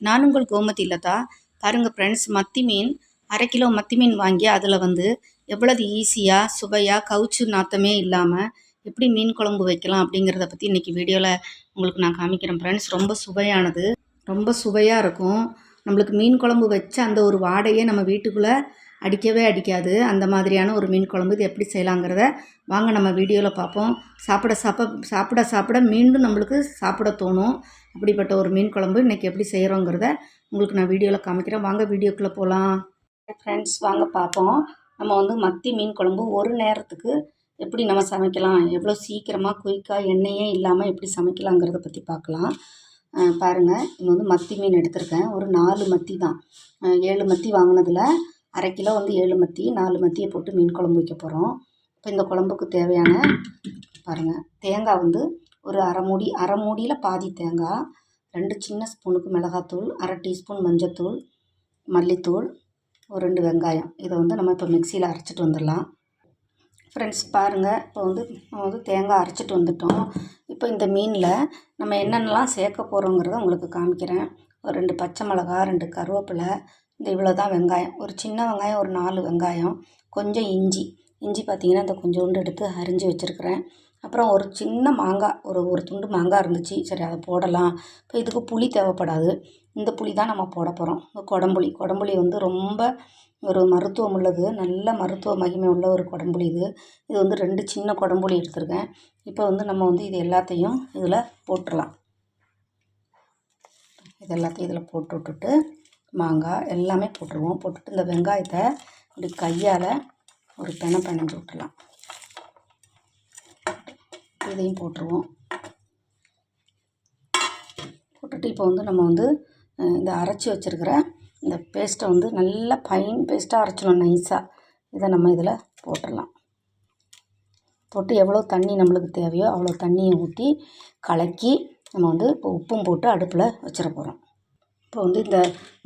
நான் உங்கள் கோமதி லதா. பாருங்கள் ஃப்ரெண்ட்ஸ் மத்தி மீன் அரை கிலோ மத்தி மீன் வாங்கி அதில் வந்து எவ்வளவு ஈஸியாக சுவையாக கவுச்சு நாத்தமே இல்லாமல் எப்படி மீன் குழம்பு வைக்கலாம் அப்படிங்கிறத பற்றி இன்றைக்கி வீடியோவில் உங்களுக்கு நான் காமிக்கிறேன் ஃப்ரெண்ட்ஸ் ரொம்ப சுவையானது ரொம்ப சுவையாக இருக்கும். நம்மளுக்கு மீன் குழம்பு வச்ச அந்த ஒரு வாடையே நம்ம வீட்டுக்குள்ளே அடிக்கவே அடிக்காது. அந்த மாதிரியான ஒரு மீன் குழம்பு இது எப்படி செய்யலாங்கிறத வாங்க நம்ம வீடியோவில் பார்ப்போம். சாப்பிட சாப்ப சாப்பிட சாப்பிட மீண்டும் நம்மளுக்கு சாப்பிட தோணும். அப்படிப்பட்ட ஒரு மீன் குழம்பு இன்றைக்கி எப்படி செய்கிறோங்கிறத உங்களுக்கு நான் வீடியோவில் காமிக்கிறேன். வாங்க வீடியோக்குள்ளே போகலாம் ஃப்ரெண்ட்ஸ் வாங்க பார்ப்போம். நம்ம வந்து மத்தி மீன் குழம்பு ஒரு நேரத்துக்கு எப்படி நம்ம சமைக்கலாம்? எவ்வளோ சீக்கிரமாக குயிக்காக எண்ணெயே இல்லாமல் எப்படி சமைக்கலாங்கிறத பற்றி பார்க்கலாம். பாருங்கள் இது இங்கே வந்து மத்தி மீன் எடுத்திருக்கேன். ஒரு நாலு மத்தி தான். ஏழு மத்தி வாங்கினதில் அரை கிலோ வந்து ஏழு மத்தி நாலு மத்தியை போட்டு மீன் குழம்பு வைக்க போகிறோம் இப்போ இந்த குழம்புக்கு தேவையான பாருங்கள் தேங்காய் வந்து ஒரு அரை மூடி அரை மூடியில் பாதி தேங்காய் ரெண்டு சின்ன ஸ்பூனுக்கு மிளகாத்தூள் அரை டீஸ்பூன் மஞ்சத்தூள் மல்லித்தூள் ஒரு ரெண்டு வெங்காயம். இதை வந்து நம்ம இப்போ மிக்சியில் அரைச்சிட்டு வந்துடலாம். ஃப்ரெண்ட்ஸ் பாருங்கள் இப்போ வந்து நம்ம வந்து தேங்காய் அரைச்சிட்டு வந்துட்டோம். இப்போ இந்த மீனில் நம்ம என்னென்னலாம் சேர்க்க போகிறோங்கிறத உங்களுக்கு காமிக்கிறேன். ஒரு ரெண்டு பச்சை மிளகா ரெண்டு கருவேப்பிலை இந்த இவ்வளோ தான் வெங்காயம். ஒரு சின்ன வெங்காயம் ஒரு நாலு வெங்காயம் கொஞ்சம் இஞ்சி. இஞ்சி பார்த்தீங்கன்னா இந்த கொஞ்சோண்டு எடுத்து அரிஞ்சு வச்சுருக்கிறேன். அப்புறம் ஒரு சின்ன மாங்காய் ஒரு ஒரு துண்டு மாங்காய் இருந்துச்சு. சரி அதை போடலாம். இப்போ இதுக்கு புளி தேவைப்படாது. இந்த புளி தான் நம்ம போட போகிறோம் குடம்புளி. குடம்புளி வந்து ரொம்ப ஒரு மருத்துவம் உள்ளது. நல்ல மருத்துவ மகிமை உள்ள ஒரு குடம்புளி இது. இது வந்து ரெண்டு சின்ன குடம்புளி எடுத்திருக்கேன். இப்போ வந்து நம்ம வந்து இது எல்லாத்தையும் இதில் போட்டுடலாம் இது எல்லாத்தையும் இதில் போட்டு விட்டுட்டு மாங்காய் எல்லாமே போட்டுருவோம். போட்டுட்டு இந்த வெங்காயத்தை இப்படி கையால் ஒரு பெனை பெனஞ்சு விட்டுலாம். இதையும் போட்டுருவோம். போட்டுட்டு இப்போ வந்து நம்ம வந்து இந்த அரைச்சி வச்சுருக்கிற இந்த பேஸ்ட்டை வந்து நல்லா ஃபைன் பேஸ்ட்டாக அரைச்சிடணும் நைஸாக இதை நம்ம இதில் போட்டுடலாம். போட்டு எவ்வளோ தண்ணி நம்மளுக்கு தேவையோ அவ்வளோ தண்ணியை ஊற்றி கலக்கி நம்ம வந்து இப்போ உப்பும் போட்டு அடுப்பில் வச்சிட போகிறோம் இப்போ வந்து இந்த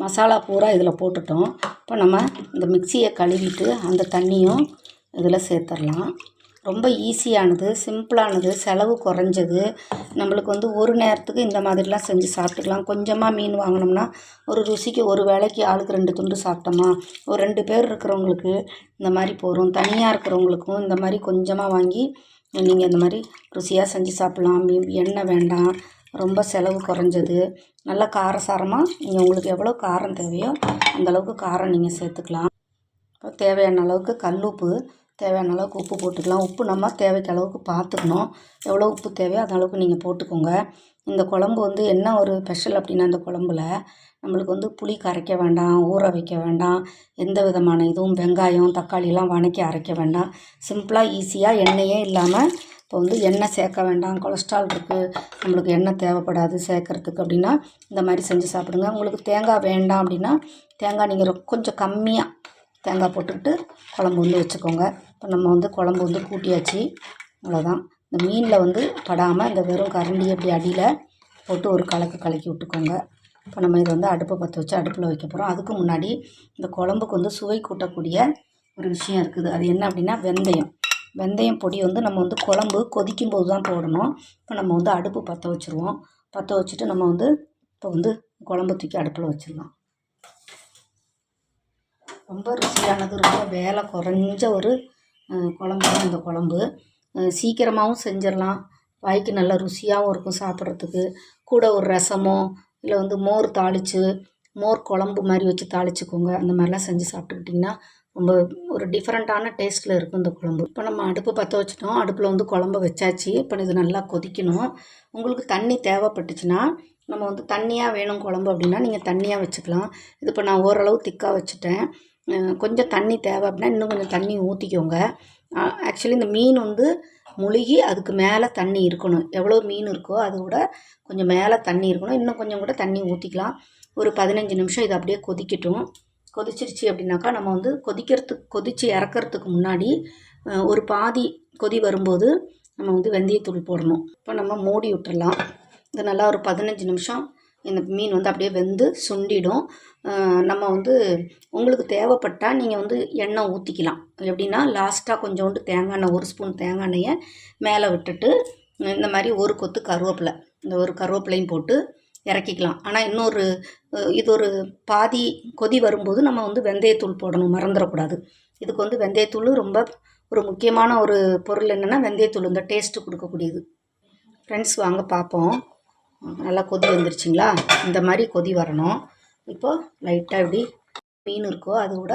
மசாலா பூரா இதில் போட்டுட்டோம். இப்போ நம்ம இந்த மிக்சியை கழுவிட்டு அந்த தண்ணியும் இதில் சேர்த்துடலாம். ரொம்ப ஈஸியானது சிம்பிளானது செலவு குறைஞ்சது. நம்மளுக்கு வந்து ஒரு நேரத்துக்கு இந்த மாதிரிலாம் செஞ்சு சாப்பிட்டுக்கலாம். கொஞ்சமாக மீன் வாங்கினோம்னா ஒரு ருசிக்கு ஒரு வேளைக்கு ஆளுக்கு ரெண்டு துண்டு சாப்பிட்டோமா? ஒரு ரெண்டு பேர் இருக்கிறவங்களுக்கு இந்த மாதிரி போகிறோம் தனியாக இருக்கிறவங்களுக்கும் இந்த மாதிரி கொஞ்சமாக வாங்கி நீங்கள் இந்த மாதிரி ருசியாக செஞ்சு சாப்பிட்லாம். மீன் எண்ணெய் வேண்டாம். ரொம்ப செலவு குறைஞ்சது. நல்லா காரசாரமாக நீங்கள் உங்களுக்கு எவ்வளோ காரம் தேவையோ அந்த அளவுக்கு காரம் நீங்கள் சேர்த்துக்கலாம். இப்போ தேவையான அளவுக்கு கல் உப்பு தேவையான அளவுக்கு உப்பு போட்டுக்கலாம். உப்பு நம்ம தேவைக்கு அளவுக்கு பார்த்துக்கணும் எவ்வளோ உப்பு தேவையோ அந்த அளவுக்கு நீங்கள் போட்டுக்கோங்க. இந்த குழம்பு வந்து என்ன ஒரு ஸ்பெஷல் அப்படின்னா இந்த குழம்புல நம்மளுக்கு வந்து புளி கரைக்க வேண்டாம் ஊற வைக்க வேண்டாம் எந்த விதமான இதுவும் வெங்காயம் தக்காளிலாம் வணக்கி அரைக்க வேண்டாம். சிம்பிளாக ஈஸியாக எண்ணெயே இல்லாமல் இப்போ வந்து எண்ணெய் சேர்க்க வேண்டாம் கொலஸ்ட்ரால் இருக்குது நம்மளுக்கு எண்ணெய் தேவைப்படாது சேர்க்கறதுக்கு அப்படின்னா இந்த மாதிரி செஞ்சு சாப்பிடுங்க. உங்களுக்கு தேங்காய் வேண்டாம் அப்படின்னா தேங்காய் நீங்கள் கொஞ்சம் கம்மியாக தேங்காய் போட்டுக்கிட்டு குழம்பு வந்து வச்சுக்கோங்க. இப்போ நம்ம வந்து குழம்பு வந்து கூட்டியாச்சு அவ்வளோதான் இந்த மீனில் வந்து படாமல் இந்த வெறும் கரண்டி அப்படி அடியில் போட்டு ஒரு கலக்கு கலக்கி விட்டுக்கோங்க. இப்போ நம்ம இதை வந்து அடுப்பை பற்ற வச்சு அடுப்பில் வைக்க போகிறோம் அதுக்கு முன்னாடி இந்த குழம்புக்கு வந்து சுவை கூட்டக்கூடிய ஒரு விஷயம் இருக்குது. அது என்ன அப்படின்னா வெந்தயம். வெந்தயம் பொடி வந்து நம்ம வந்து குழம்பு கொதிக்கும் போது தான் போடணும். இப்போ நம்ம வந்து அடுப்பு பற்ற வச்சுருவோம். பற்ற வச்சுட்டு நம்ம வந்து இப்போ வந்து குழம்பு தூக்கி அடுப்பில் வச்சிடலாம். ரொம்ப ருசியானது ரொம்ப வேலை குறைஞ்ச ஒரு குழம்பு தான் இந்த குழம்பு. சீக்கிரமாகவும் செஞ்சிடலாம். வாய்க்கு நல்லா ருசியாகவும் இருக்கும் சாப்பிட்றதுக்கு. கூட ஒரு ரசமோ இல்லை வந்து மோர் தாளித்து மோர் குழம்பு மாதிரி வச்சு தாளிச்சுக்கோங்க. அந்த மாதிரிலாம் செஞ்சு சாப்பிட்டுக்கிட்டிங்கன்னா ரொம்ப ஒரு டிஃப்ரெண்ட்டான டேஸ்ட்டில் இருக்கும் இந்த குழம்பு. இப்போ நம்ம அடுப்பு பற்ற வச்சிட்டோம். அடுப்பில் வந்து குழம்பு வச்சாச்சு. இப்போ இது நல்லா கொதிக்கணும். உங்களுக்கு தண்ணி தேவைப்பட்டுச்சுன்னா நம்ம வந்து தண்ணியாக வேணும் குழம்பு அப்படின்னா நீங்கள் தண்ணியாக வச்சுக்கலாம். இது இப்போ நான் ஓரளவு திக்காக வச்சுட்டேன். கொஞ்சம் தண்ணி தேவை அப்படின்னா இன்னும் கொஞ்சம் தண்ணி ஊற்றிக்கோங்க ஆக்சுவலி இந்த மீன் வந்து முழுகி அதுக்கு மேலே தண்ணி இருக்கணும். எவ்வளோ மீன் இருக்கோ அது கூட கொஞ்சம் மேலே தண்ணி இருக்கணும். இன்னும் கொஞ்சம் கூட தண்ணி ஊற்றிக்கலாம் ஒரு பதினஞ்சு நிமிஷம் இது அப்படியே கொதிக்கட்டும். கொதிச்சிருச்சு அப்படின்னாக்கா நம்ம வந்து கொதிக்கிறதுக்கு கொதித்து இறக்கறதுக்கு முன்னாடி ஒரு பாதி கொதி வரும்போது நம்ம வந்து வெந்தயத்தூள் போடணும். இப்போ நம்ம மூடி விட்டுறலாம். இது நல்லா ஒரு பதினஞ்சு நிமிஷம் இந்த மீன் வந்து அப்படியே வெந்து சுண்டிடும். நம்ம வந்து உங்களுக்கு தேவைப்பட்டால் நீங்கள் வந்து எண்ணெய் ஊற்றிக்கலாம் எப்படின்னா லாஸ்ட்டாக கொஞ்சோண்டு தேங்காய் எண்ணெய் ஒரு ஸ்பூன் தேங்காய் எண்ணெயை மேலே விட்டுட்டு இந்த மாதிரி ஒரு கொத்து கருவேப்பிலை. இந்த ஒரு கருவேப்பிலையும் போட்டு இறக்கிக்கலாம். ஆனால் இன்னொரு இது ஒரு பாதி கொதி வரும்போது நம்ம வந்து வெந்தயத்தூள் போடணும். மறந்துடக்கூடாது. இதுக்கு வந்து வெந்தயத்தூள் ரொம்ப ஒரு முக்கியமான ஒரு பொருள் என்னென்னா வெந்தயத்தூள் இந்த டேஸ்ட்டு கொடுக்கக்கூடியது. ஃப்ரெண்ட்ஸ் வாங்க பார்ப்போம் நல்லா கொதி வந்துருச்சுங்களா? இந்த மாதிரி கொதி வரணும். இப்போது லைட்டாக இப்படி மீன் இருக்கோ அது கூட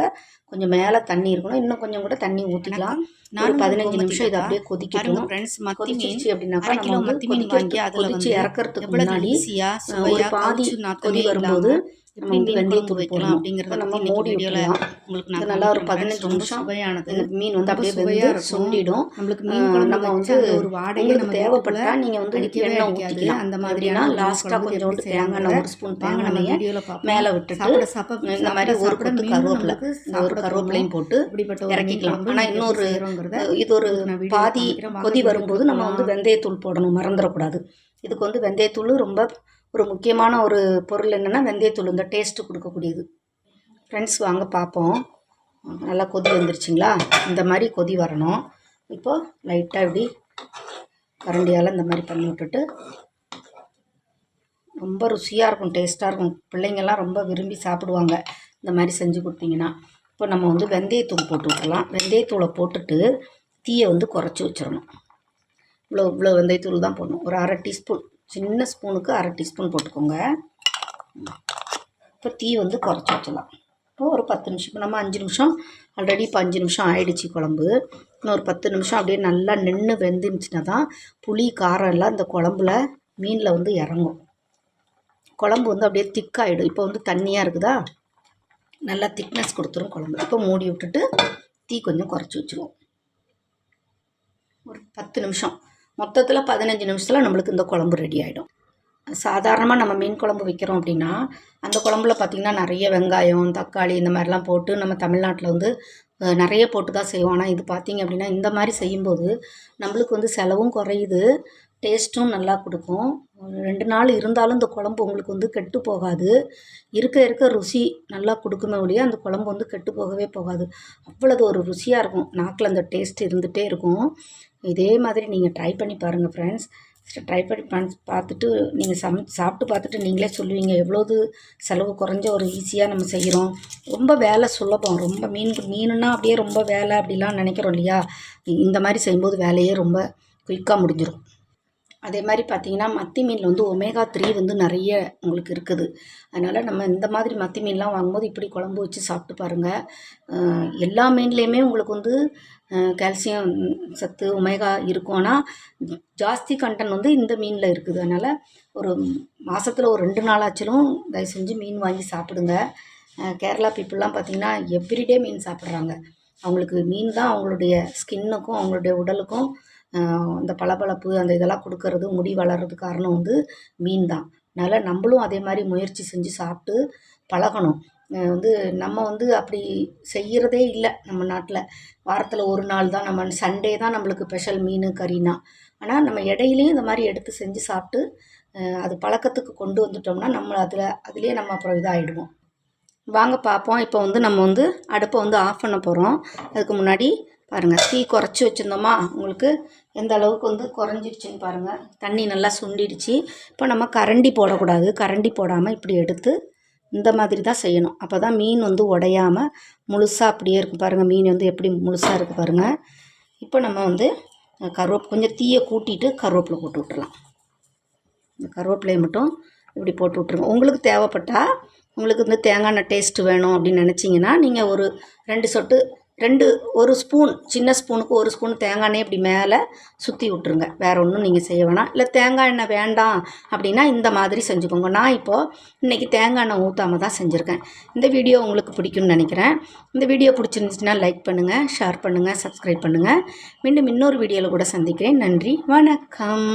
கொஞ்சம் மேலே தண்ணி இருக்கணும். இன்னும் கொஞ்சம் கூட தண்ணி ஊற்றிக்கலாம் ஒரு பதினஞ்சு நிமிஷம் இது அப்படியே கொதிக்கட்டும். ஃப்ரெண்ட்ஸ் மத்தி மீன் அப்படின்னாக்கா நம்ம வந்து மத்தி மீன் கொதிக்க வாங்கி அதில் கொதிச்சு இறக்கறதுக்கு முன்னாடி ஒரு சுவையா பாதி கொதி வரும்போது நம்ம வந்து வெந்தயத்தூள் வைக்கலாம் அப்படிங்கறத நம்ம மூடி விட்டுலாம் உங்களுக்கு நான் நல்லா ஒரு பதினஞ்சு நிமிஷம் சுவையானது. மீன் வந்து அப்படியே சுவையா வெந்து இருக்கும். சுண்டிடும். நம்மளுக்கு மீன் நம்ம வந்து ஒரு உங்களுக்கு நம்ம தேவைப்பட்டா நீங்கள் வந்து அடிக்கவே. ஊற்றிக்கலாம் அந்த மாதிரியான லாஸ்ட்டாக எப்படி தேங்காய் ஒரு ஸ்பூன் வாங்க நம்ம பார்ப்போம். மேலே விட்டுட்டு சாப்பிட இந்த மாதிரி ஒரு கொத்து மீண்டும் கருவேப்பிலை ஒரு கருவேப்பிலையும் போட்டு இப்படிப்பட்ட இறக்கிக்கலாம். ஆனால் இன்னொரு இது ஒரு பாதி கொதி வரும்போது நம்ம வந்து. வெந்தயத்தூள் போடணும். மறந்துடக்கூடாது. இதுக்கு வந்து வெந்தயத்தூள் ரொம்ப ஒரு முக்கியமான ஒரு பொருள் என்னென்னா வெந்தயத்தூள் இந்த டேஸ்ட்டு கொடுக்கக்கூடியது. ஃப்ரெண்ட்ஸ் வாங்க பார்ப்போம் நல்லா கொதி வந்துருச்சுங்களா? இந்த மாதிரி கொதி வரணும். இப்போது லைட்டாக இப்படி கரண்டியால் இந்த மாதிரி பண்ணி விட்டுட்டு ரொம்ப ருசியாக இருக்கும் டேஸ்ட்டாக இருக்கும். பிள்ளைங்கள்லாம் ரொம்ப விரும்பி சாப்பிடுவாங்க இந்த மாதிரி செஞ்சு கொடுத்தீங்கன்னா. இப்போ நம்ம வந்து வெந்தயத்தூள் போட்டு விட்டுலாம் வெந்தயத்தூளை போட்டுட்டு தீயை வந்து குறைச்சி வச்சிடணும். இவ்வளோ இவ்வளோ வெந்தயத்தூள் தான் போடணும். ஒரு அரை டீஸ்பூன் சின்ன ஸ்பூனுக்கு அரை டீஸ்பூன் போட்டுக்கோங்க. இப்போ தீ வந்து குறைச்சி வச்சிடலாம். இப்போ ஒரு பத்து நிமிஷம் இப்போ நம்ம அஞ்சு நிமிஷம் ஆல்ரெடி இப்போ அஞ்சு நிமிஷம் ஆயிடுச்சு குழம்பு. இன்னும் ஒரு பத்து நிமிஷம் அப்படியே நல்லா நின்று வெந்துருந்துச்சுன்னா தான் புளி காரம் எல்லாம் இந்த குழம்புல மீனில் வந்து இறங்கும். குழம்பு வந்து அப்படியே திக்காகிடும் இப்போ வந்து தண்ணியாக இருக்குதா? நல்லா திக்னஸ் கொடுத்துரும் குழம்பு. இப்போ மூடி விட்டுட்டு தீ கொஞ்சம் குறைச்சி வச்சுருவோம். ஒரு பத்து நிமிஷம். மொத்தத்தில் பதினஞ்சு நிமிஷத்தில் நம்மளுக்கு இந்த குழம்பு ரெடி ஆகிடும் சாதாரணமாக நம்ம மீன் குழம்பு வைக்கிறோம் அப்படின்னா அந்த குழம்புல பார்த்திங்கன்னா நிறைய வெங்காயம் தக்காளி இந்த மாதிரிலாம் போட்டு நம்ம தமிழ்நாட்டில் வந்து நிறைய போட்டு தான் செய்வோம். ஆனால் இது பார்த்திங்க அப்படின்னா இந்த மாதிரி செய்யும்போது நம்மளுக்கு வந்து செலவும் குறையுது டேஸ்ட்டும் நல்லா கொடுக்கும். ரெண்டு நாள் இருந்தாலும் இந்த குழம்பு உங்களுக்கு வந்து கெட்டு போகாது. இருக்க இருக்க ருசி நல்லா கொடுக்குமே ஒழிய அந்த குழம்பு வந்து கெட்டு போகவே போகாது. அவ்வளவு ஒரு ருசியாக இருக்கும். நாக்கில் அந்த டேஸ்ட் இருந்துகிட்டே இருக்கும். இதே மாதிரி நீங்கள் ட்ரை பண்ணி பாருங்கள் ஃப்ரெண்ட்ஸ் ட்ரை பண்ணி பா- பார்த்துட்டு நீங்கள் சமை சாப்பிட்டு பார்த்துட்டு நீங்களே சொல்லுவீங்க எவ்வளோது செலவு குறைஞ்ச ஒரு ஈஸியாக நம்ம செய்கிறோம் ரொம்ப வேலை சுலபம். ரொம்ப மீன் மீனுன்னா அப்படியே ரொம்ப வேலை அப்படிலாம் நினைக்கிறோம் இல்லையா? இந்த மாதிரி செய்யும்போது வேலையே ரொம்ப குயிக்காக முடிஞ்சிடும் அதே மாதிரி பார்த்தீங்கன்னா மத்தி மீனில் வந்து ஒமேகா த்ரீ வந்து நிறைய உங்களுக்கு இருக்குது. அதனால் நம்ம இந்த மாதிரி மத்தி மீன்லாம் வாங்கும்போது இப்படி குழம்பு வச்சு சாப்பிட்டு பாருங்கள் எல்லா மீன்லேயுமே உங்களுக்கு வந்து கால்சியம் சத்து ஒமேகா இருக்கும். ஆனால் ஜாஸ்தி கண்டன் வந்து இந்த மீனில் இருக்குது. அதனால் ஒரு மாதத்தில் ஒரு ரெண்டு நாளாச்சிலும் தயவு செஞ்சு மீன் வாங்கி சாப்பிடுங்க. கேரளா பீப்புளெலாம் பார்த்திங்கன்னா எவ்ரிடே மீன் சாப்பிட்றாங்க. அவங்களுக்கு மீன் தான் அவங்களுடைய ஸ்கின்னுக்கும் அவங்களுடைய உடலுக்கும் இந்த அந்த பளபளப்பு அந்த இதெல்லாம் கொடுக்கறது முடி வளர்றது காரணம் வந்து மீன் தான் அதனால் நம்மளும் அதே மாதிரி முயற்சி செஞ்சு சாப்பிட்டு பழகணும். வந்து நம்ம வந்து அப்படி செய்கிறதே இல்லை நம்ம நாட்டில். வாரத்தில் ஒரு நாள் தான் நம்ம சண்டே தான் நம்மளுக்கு ஸ்பெஷல் மீன் கறினா. ஆனால் நம்ம இடையிலையும் இந்த மாதிரி எடுத்து செஞ்சு சாப்பிட்டு அது பழக்கத்துக்கு கொண்டு வந்துட்டோம்னா நம்ம அதில் அதுலேயே நம்ம அப்புறம் இதாகிடுவோம் வாங்க பார்ப்போம். இப்போ வந்து நம்ம வந்து அடுப்பை வந்து ஆஃப் பண்ண போகிறோம் அதுக்கு முன்னாடி பாருங்கள் தீ குறைச்சி வச்சுருந்தோமா உங்களுக்கு எந்த அளவுக்கு வந்து குறைஞ்சிடுச்சின்னு பாருங்கள் தண்ணி நல்லா சுண்டிடுச்சு. இப்போ நம்ம கரண்டி போடக்கூடாது. கரண்டி போடாமல் இப்படி எடுத்து இந்த மாதிரி தான் செய்யணும். அப்போ தான் மீன் வந்து உடையாமல் முழுசாக அப்படியே இருக்கும். பாருங்கள் மீன் வந்து எப்படி முழுசாக இருக்குது பாருங்கள் இப்போ நம்ம வந்து கருவேப் கொஞ்சம் தீயை கூட்டிட்டு கருவேப்பிலை போட்டு விட்டுறலாம். இந்த கருவேப்பிலையை மட்டும் இப்படி போட்டு விட்ருங்க உங்களுக்கு தேவைப்பட்டால் உங்களுக்கு வந்து தேங்காய் எண்ணெய் டேஸ்ட்டு வேணும் அப்படின்னு நினச்சிங்கன்னா நீங்கள் ஒரு ரெண்டு சொட்டு ரெண்டு ஒரு ஸ்பூன் சின்ன ஸ்பூனுக்கு ஒரு ஸ்பூன் தேங்காய் எண்ணெய் இப்படி மேலே சுற்றி விட்ருங்க வேறு ஒன்றும் நீங்கள் செய்ய வேணாம். இல்லை தேங்காய் எண்ணெய் வேண்டாம் அப்படின்னா இந்த மாதிரி செஞ்சுக்கோங்க. நான் இப்போது இன்றைக்கி தேங்காய் எண்ணெய் ஊற்றாம தான் செஞ்சுருக்கேன். இந்த வீடியோ உங்களுக்கு பிடிக்கும்னு நினைக்கிறேன். இந்த வீடியோ பிடிச்சிருந்துச்சுன்னா லைக் பண்ணுங்கள் ஷேர் பண்ணுங்கள் சப்ஸ்கிரைப் பண்ணுங்கள் மீண்டும் இன்னொரு வீடியோவில் கூட சந்திக்கிறேன். நன்றி வணக்கம்.